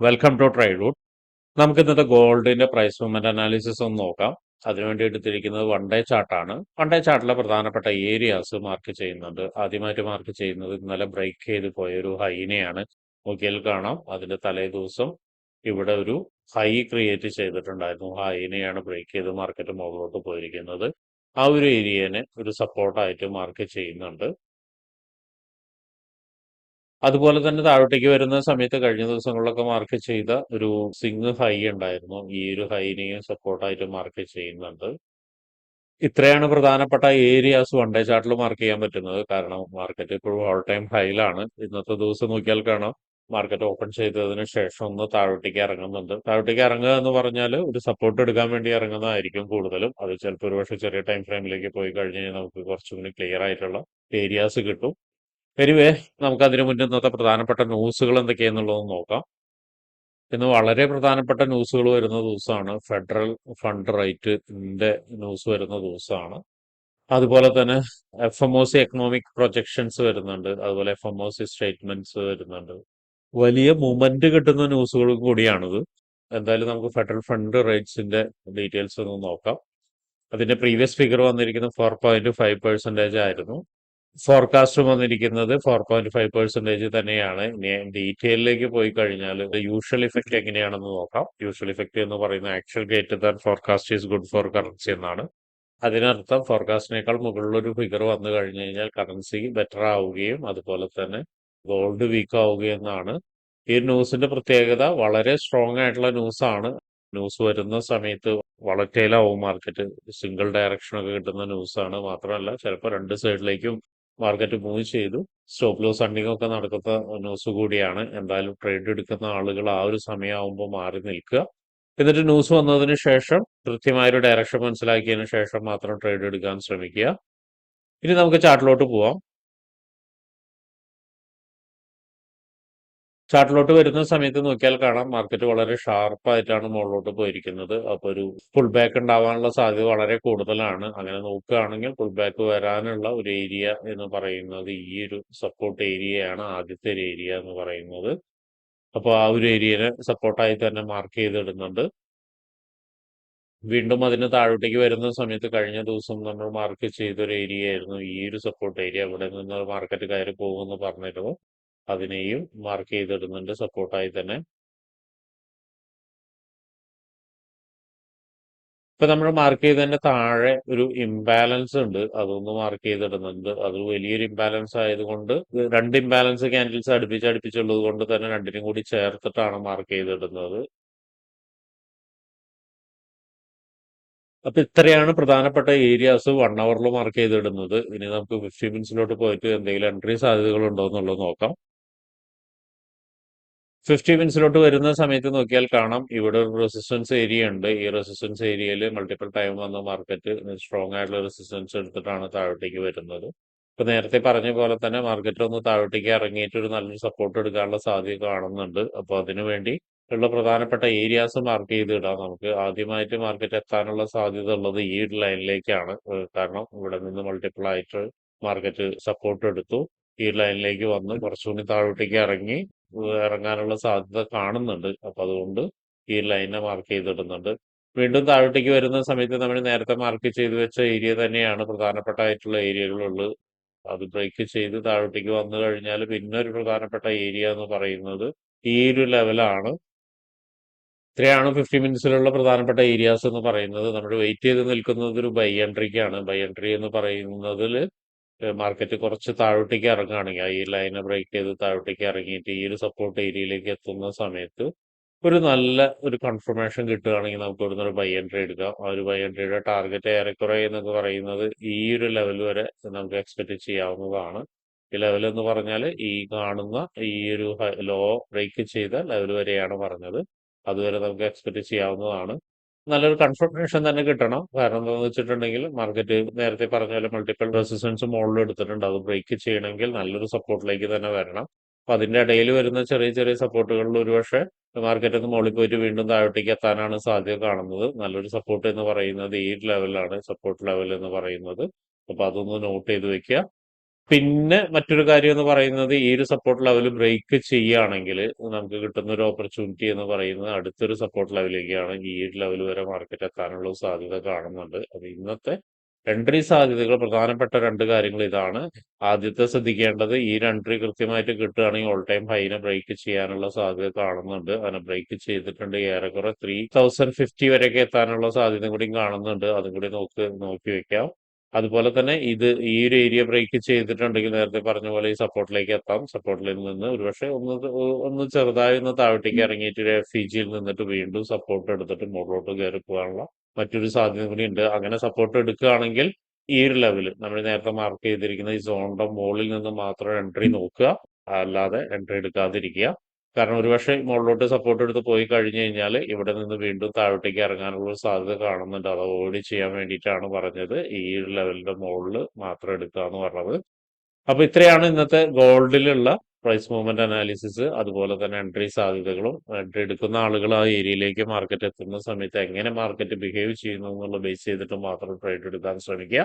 Welcome to ട്രൈഡൂട്ട് നമുക്ക് ഇന്നത്തെ ഗോൾഡിന്റെ പ്രൈസ് മൂവ്മെന്റ് അനാലിസിസ് ഒന്ന് നോക്കാം. അതിനുവേണ്ടി എടുത്തിരിക്കുന്നത് വൺ ഡേ ചാർട്ടാണ് വൺ ഡേ ചാർട്ടിലെ പ്രധാനപ്പെട്ട ഏരിയാസ് മാർക്ക് ചെയ്യുന്നുണ്ട്. ആദ്യമായിട്ട് മാർക്ക് ചെയ്യുന്നത് ഇന്നലെ ബ്രേക്ക് ചെയ്ത് പോയ ഒരു ഹൈനെയാണ്. നോക്കിയാൽ കാണാം. അതിന്റെ തലേ ദിവസം ഇവിടെ ഒരു ഹൈ ക്രിയേറ്റ് ചെയ്തിട്ടുണ്ടായിരുന്നു. ഹൈനെയാണ് ബ്രേക്ക് ചെയ്ത് മാർക്കറ്റ് മുകളിലോട്ട് പോയിരിക്കുന്നത്. ആ ഒരു ഏരിയനെ ഒരു സപ്പോർട്ടായിട്ട് മാർക്ക് ചെയ്യുന്നുണ്ട്. അതുപോലെ തന്നെ താഴോട്ടേക്ക് വരുന്ന സമയത്ത് കഴിഞ്ഞ ദിവസങ്ങളിലൊക്കെ മാർക്ക് ചെയ്ത ഒരു സിംഗ് ഹൈ ഉണ്ടായിരുന്നു. ഈ ഒരു ഹൈനെയും സപ്പോർട്ടായിട്ട് മാർക്ക് ചെയ്യുന്നുണ്ട്. ഇത്രയാണ് പ്രധാനപ്പെട്ട ഏരിയാസ് വൺ ഡേ ചാർട്ടിൽ മാർക്ക് ചെയ്യാൻ പറ്റുന്നത്. കാരണം മാർക്കറ്റ് ഇപ്പോഴും ഓൾ ടൈം ഹൈയിലാണ് ഇന്നത്തെ ദിവസം നോക്കിയാൽ കാണാം. മാർക്കറ്റ് ഓപ്പൺ ചെയ്തതിന് ശേഷം ഒന്ന് താഴോട്ടേക്ക് ഇറങ്ങുന്നുണ്ട്. താഴോട്ടേക്ക് ഇറങ്ങുക എന്ന് പറഞ്ഞാൽ ഒരു സപ്പോർട്ട് എടുക്കാൻ വേണ്ടി ഇറങ്ങുന്നതായിരിക്കും കൂടുതലും. അത് ചിലപ്പോൾ ഒരുപക്ഷെ ചെറിയ ടൈം ഫ്രെയിമിലേക്ക് പോയി കഴിഞ്ഞ് കഴിഞ്ഞാൽ നമുക്ക് കുറച്ചും കൂടി ക്ലിയർ ആയിട്ടുള്ള ഏരിയാസ് കിട്ടും. എനിവേ നമുക്ക് അതിനു മുന്നേ ഇന്നത്തെ പ്രധാനപ്പെട്ട ന്യൂസുകൾ എന്തൊക്കെയാണെന്നുള്ളത് നോക്കാം. ഇന്ന് വളരെ പ്രധാനപ്പെട്ട ന്യൂസുകൾ വരുന്ന ദിവസമാണ്. ഫെഡറൽ ഫണ്ട് റേറ്റിന്റെ ന്യൂസ് വരുന്ന ദിവസമാണ്. അതുപോലെ തന്നെ F M O C economic projections വരുന്നുണ്ട്. അതുപോലെ F M O C statements വരുന്നുണ്ട്. വലിയ മൂവ്മെന്റ് കിട്ടുന്ന ന്യൂസുകളും കൂടിയാണിത്. എന്തായാലും നമുക്ക് ഫെഡറൽ ഫണ്ട് റേറ്റ്സിന്റെ ഡീറ്റെയിൽസ് ഒന്ന് നോക്കാം. അതിന്റെ പ്രീവിയസ് ഫിഗർ വന്നിരിക്കുന്നത് ഫോർ പോയിന്റ് ഫൈവ് പെർസെന്റേജ് ആയിരുന്നു. ഫോർകാസ്റ്റ് വന്നിരിക്കുന്നത് ഫോർ പോയിന്റ് ഫൈവ് പെർസെന്റേജ് തന്നെയാണ്. ഇനി ഡീറ്റെയിലേക്ക് പോയി കഴിഞ്ഞാൽ യൂഷ്വൽ ഇഫക്റ്റ് എങ്ങനെയാണെന്ന് നോക്കാം. യൂഷ്വൽ ഇഫക്റ്റ് എന്ന് പറയുന്ന actual greater than forecast is good for currency എന്നാണ്. അതിനർത്ഥം ഫോർകാസ്റ്റിനേക്കാൾ മുകളിലൊരു ഫിഗർ വന്നു കഴിഞ്ഞു കഴിഞ്ഞാൽ കറൻസി ബെറ്റർ ആവുകയും അതുപോലെ തന്നെ ഗോൾഡ് വീക്ക് ആവുകയും എന്നാണ്. ഈ ന്യൂസിന്റെ പ്രത്യേകത വളരെ സ്ട്രോങ് ആയിട്ടുള്ള ന്യൂസാണ്. ന്യൂസ് വരുന്ന സമയത്ത് വളറ്റൈലാവും മാർക്കറ്റ് സിംഗിൾ ഡയറക്ഷൻ ഒക്കെ കിട്ടുന്ന ന്യൂസാണ്. മാത്രമല്ല ചിലപ്പോൾ രണ്ട് സൈഡിലേക്കും മാർക്കറ്റ് മൂവ് ചെയ്തു. സ്റ്റോപ്പ് ലോസ് അണ്ടിങ് ഒക്കെ നടക്കുന്ന ന്യൂസ് കൂടിയാണ്. എന്തായാലും ട്രേഡ് എടുക്കുന്ന ആളുകൾ ആ ഒരു സമയമാകുമ്പോൾ മാറി നിൽക്കുക. എന്നിട്ട് ന്യൂസ് വന്നതിന് ശേഷം കൃത്യമായ ഒരു ഡയറക്ഷൻ മനസ്സിലാക്കിയതിന് ശേഷം മാത്രം ട്രേഡ് എടുക്കാൻ ശ്രമിക്കുക. ഇനി നമുക്ക് ചാർട്ടിലോട്ട് പോവാം. ചാർട്ടിലോട്ട് വരുന്ന സമയത്ത് നോക്കിയാൽ കാണാം മാർക്കറ്റ് വളരെ ഷാർപ്പായിട്ടാണ് മുകളിലോട്ട് പോയിരിക്കുന്നത്. അപ്പോൾ ഒരു ഫുൾ ബാക്ക് ഉണ്ടാവാനുള്ള സാധ്യത വളരെ കൂടുതലാണ്. അങ്ങനെ നോക്കുകയാണെങ്കിൽ ഫുൾ ബാക്ക് വരാനുള്ള ഒരു ഏരിയ എന്ന് പറയുന്നത് ഈ ഒരു സപ്പോർട്ട് ഏരിയയാണ് ആദ്യത്തെ ഒരു ഏരിയ എന്ന് പറയുന്നത്. അപ്പോൾ ആ ഒരു ഏരിയനെ സപ്പോർട്ടായി തന്നെ മാർക്ക് ചെയ്തിടുന്നുണ്ട്. വീണ്ടും അതിന് താഴോട്ടേക്ക് വരുന്ന സമയത്ത് കഴിഞ്ഞ ദിവസം നമ്മൾ മാർക്ക് ചെയ്തൊരു ഏരിയ ആയിരുന്നു. ഈ ഒരു സപ്പോർട്ട് ഏരിയ ഇവിടെ നിന്ന് മാർക്കറ്റ് കയറി പോകുമെന്ന് പറഞ്ഞിരുന്നു. അതിനെയും മാർക്ക് ചെയ്തിടുന്നുണ്ട് സപ്പോർട്ടായി തന്നെ. ഇപ്പൊ നമ്മൾ മാർക്ക് ചെയ്തതിന്റെ താഴെ ഒരു ഇംബാലൻസ് ഉണ്ട്. അതൊന്ന് മാർക്ക് ചെയ്തിടുന്നുണ്ട്. അത് വലിയൊരു ഇംബാലൻസ് ആയതുകൊണ്ട് രണ്ട് ഇംബാലൻസ് ക്യാൻഡിൽസ് അടുപ്പിച്ച് അടുപ്പിച്ചുള്ളത് കൊണ്ട് തന്നെ രണ്ടിനും കൂടി ചേർത്തിട്ടാണ് മാർക്ക് ചെയ്തിടുന്നത്. അപ്പൊ ഇത്രയാണ് പ്രധാനപ്പെട്ട ഏരിയാസ് വൺ അവറിൽ മാർക്ക് ചെയ്തിടുന്നത്. ഇനി നമുക്ക് ഫിഫ്റ്റി മിനിറ്റ്സിലോട്ട് പോയിട്ട് എന്തെങ്കിലും എൻട്രി സാധ്യതകൾ ഉണ്ടോ എന്നുള്ളത് നോക്കാം. ഫിഫ്റ്റി മിനിറ്റ്സിലോട്ട് വരുന്ന സമയത്ത് നോക്കിയാൽ കാണാം. ഇവിടെ ഒരു റെസിസ്റ്റൻസ് ഏരിയ ഉണ്ട്. ഈ റെസിസ്റ്റൻസ് ഏരിയയിൽ മൾട്ടിപ്പിൾ ടൈം വന്ന മാർക്കറ്റ് സ്ട്രോങ് ആയിട്ടുള്ള റെസിസ്റ്റൻസ് എടുത്തിട്ടാണ് താഴോട്ടേക്ക് വരുന്നത്. ഇപ്പൊ നേരത്തെ പറഞ്ഞ പോലെ തന്നെ മാർക്കറ്റ് ഒന്ന് താഴോട്ടേക്ക് ഇറങ്ങിയിട്ട് ഒരു നല്ലൊരു സപ്പോർട്ട് എടുക്കാനുള്ള സാധ്യത കാണുന്നുണ്ട്. അപ്പോൾ അതിനു വേണ്ടി ഉള്ള പ്രധാനപ്പെട്ട ഏരിയാസ് മാർക്ക് ചെയ്ത് ഇടാം നമുക്ക് ആദ്യമായിട്ട് മാർക്കറ്റ് എത്താനുള്ള സാധ്യത ഉള്ളത് ഈ ലൈനിലേക്കാണ് കാരണം ഇവിടെ നിന്ന് മൾട്ടിപ്പിൾ ആയിട്ട് മാർക്കറ്റ് സപ്പോർട്ട് എടുത്തു. ഈ ലൈനിലേക്ക് വന്ന് കുറച്ചുകൂടി താഴോട്ടേക്ക് ഇറങ്ങി ഇറങ്ങാനുള്ള സാധ്യത കാണുന്നുണ്ട്. അപ്പൊ അതുകൊണ്ട് ഈ ലൈനെ മാർക്ക് ചെയ്തിടുന്നുണ്ട്. വീണ്ടും താഴോട്ടേക്ക് വരുന്ന സമയത്ത് നമ്മൾ നേരത്തെ മാർക്ക് ചെയ്ത് വെച്ച ഏരിയ തന്നെയാണ് പ്രധാനപ്പെട്ട ആയിട്ടുള്ള ഏരിയകളുള്ളത് അത് ബ്രേക്ക് ചെയ്ത് താഴോട്ടേക്ക് വന്നു കഴിഞ്ഞാൽ പിന്നെ ഒരു പ്രധാനപ്പെട്ട ഏരിയ എന്ന് പറയുന്നത് ഈ ഒരു ലെവലാണ് ഇത്രയാണ് ഫിഫ്റ്റി മിനിറ്റ്സിലുള്ള പ്രധാനപ്പെട്ട ഏരിയാസ് എന്ന് പറയുന്നത്. നമ്മൾ വെയിറ്റ് ചെയ്ത് നിൽക്കുന്നത് ഒരു ബൈ എൻട്രിക്കാണ് ബൈ എൻട്രി എന്ന് പറയുന്നതിൽ മാർക്കറ്റ് കുറച്ച് താഴോട്ടേക്ക് ഇറങ്ങുകയാണെങ്കിൽ ഈ ലൈനെ ബ്രേക്ക് ചെയ്ത് താഴോട്ടേക്ക് ഇറങ്ങിയിട്ട് ഈ ഒരു സപ്പോർട്ട് ഏരിയയിലേക്ക് എത്തുന്ന സമയത്ത് ഒരു നല്ല ഒരു കൺഫർമേഷൻ കിട്ടുകയാണെങ്കിൽ നമുക്ക് ഇവിടുന്ന് ഒരു ബൈ എൻട്രി എടുക്കാം. ആ ഒരു ബൈ എൻട്രിയുടെ ടാർഗറ്റ് ഏറെക്കുറെ എന്നൊക്കെ പറയുന്നത് ഈ ഒരു ലെവൽ വരെ നമുക്ക് എക്സ്പെക്ട് ചെയ്യാവുന്നതാണ്. ഈ ലെവൽ എന്ന് പറഞ്ഞാൽ ഈ കാണുന്ന ഈ ഒരു ലോ ബ്രേക്ക് ചെയ്ത ലെവൽ വരെയാണ് പറഞ്ഞത്. അതുവരെ നമുക്ക് എക്സ്പെക്ട് ചെയ്യാവുന്നതാണ്. നല്ലൊരു കൺഫർമേഷൻ തന്നെ കിട്ടണം. കാരണം എന്താണെന്ന് വെച്ചിട്ടുണ്ടെങ്കിൽ മാർക്കറ്റ് നേരത്തെ പറഞ്ഞ പോലെ മൾട്ടിപ്പിൾ റെസിസ്റ്റൻസ് മുകളിൽ എടുത്തിട്ടുണ്ട്. അത് ബ്രേക്ക് ചെയ്യണമെങ്കിൽ നല്ലൊരു സപ്പോർട്ടിലേക്ക് തന്നെ വരണം. അപ്പൊ അതിന്റെ ഇടയിൽ വരുന്ന ചെറിയ ചെറിയ സപ്പോർട്ടുകളിൽ ഒരുപക്ഷെ മാർക്കറ്റ് ഒന്ന് മുകളിൽ പോയിട്ട് വീണ്ടും താഴോട്ടേക്ക് എത്താനാണ് സാധ്യത കാണുന്നത്. നല്ലൊരു സപ്പോർട്ട് എന്ന് പറയുന്നത് ഈ ലെവലാണ് സപ്പോർട്ട് ലെവൽ എന്ന് പറയുന്നത്. അപ്പൊ അതൊന്ന് നോട്ട് ചെയ്ത് വെക്കുക. പിന്നെ മറ്റൊരു കാര്യം എന്ന് പറയുന്നത് ഈ ഒരു സപ്പോർട്ട് ലെവൽ ബ്രേക്ക് ചെയ്യുകയാണെങ്കിൽ നമുക്ക് കിട്ടുന്ന ഒരു ഓപ്പർച്യൂണിറ്റി എന്ന് പറയുന്നത് അടുത്തൊരു സപ്പോർട്ട് ലെവലിലേക്കാണ് ഈ ഒരു ലെവൽ വരെ മാർക്കറ്റ് എത്താനുള്ള സാധ്യത കാണുന്നുണ്ട്. അത് ഇന്നത്തെ എൻട്രി സാധ്യതകൾ പ്രധാനപ്പെട്ട രണ്ട് കാര്യങ്ങൾ ഇതാണ്. ആദ്യത്തെ ശ്രദ്ധിക്കേണ്ടത് ഈ എൻട്രി കൃത്യമായിട്ട് കിട്ടുകയാണെങ്കിൽ ഓൾ ടൈം ഹൈനെ ബ്രേക്ക് ചെയ്യാനുള്ള സാധ്യത കാണുന്നുണ്ട്. അതിനെ ബ്രേക്ക് ചെയ്തിട്ടുണ്ട് ഏറെക്കുറെ ത്രീ തൗസൻഡ് ഫിഫ്റ്റി വരെയൊക്കെ എത്താനുള്ള സാധ്യത കൂടി കാണുന്നുണ്ട്. അതും കൂടി നോക്ക് നോക്കി വെക്കാം. അതുപോലെ തന്നെ ഇത് ഈ ഒരു ഏരിയ ബ്രേക്ക് ചെയ്തിട്ടുണ്ടെങ്കിൽ നേരത്തെ പറഞ്ഞ പോലെ ഈ സപ്പോർട്ടിലേക്ക് എത്താം. സപ്പോർട്ടിൽ നിന്ന് ഒരുപക്ഷെ ഒന്ന് ഒന്ന് ചെറുതായി ഒന്ന് താഴോട്ടേക്ക് ഇറങ്ങിയിട്ട് ഒരു എഫ് ഇ ജിയിൽ നിന്നിട്ട് വീണ്ടും സപ്പോർട്ട് എടുത്തിട്ട് മുകളിലോട്ട് കയറി പോകാനുള്ള മറ്റൊരു സാധ്യത കൂടി ഉണ്ട്. അങ്ങനെ സപ്പോർട്ട് എടുക്കുകയാണെങ്കിൽ ഈ ഒരു ലെവൽ നമ്മൾ നേരത്തെ മാർക്ക് ചെയ്തിരിക്കുന്ന ഈ സോണിന്റെ മുകളിൽ നിന്ന് മാത്രം എൻട്രി നോക്കുക. അല്ലാതെ എൻട്രി എടുക്കാതിരിക്കുക. കാരണം ഒരുപക്ഷെ മുകളിലോട്ട് സപ്പോർട്ട് എടുത്ത് പോയി കഴിഞ്ഞു കഴിഞ്ഞാൽ ഇവിടെ നിന്ന് വീണ്ടും താഴോട്ടേക്ക് ഇറങ്ങാനുള്ള സാധ്യത കാണുന്നുണ്ട്. അത് അവോയ്ഡ് ചെയ്യാൻ വേണ്ടിയിട്ടാണ് പറഞ്ഞത്. ഈ ഒരു ലെവലിന്റെ മുകളിൽ മാത്രം എടുക്കുക എന്ന് പറഞ്ഞത്. അപ്പൊ ഇത്രയാണ് ഇന്നത്തെ ഗോൾഡിലുള്ള പ്രൈസ് മൂവ്മെന്റ് അനാലിസിസ് അതുപോലെ തന്നെ എൻട്രി സാധ്യതകളും എൻട്രി എടുക്കുന്ന ആളുകൾ ആ ഏരിയയിലേക്ക് മാർക്കറ്റ് എത്തുന്ന സമയത്ത് എങ്ങനെ മാർക്കറ്റ് ബിഹേവ് ചെയ്യുന്നു എന്നുള്ള ബേസ് ചെയ്തിട്ട് മാത്രം ട്രേഡ് എടുക്കാൻ ശ്രമിക്കുക.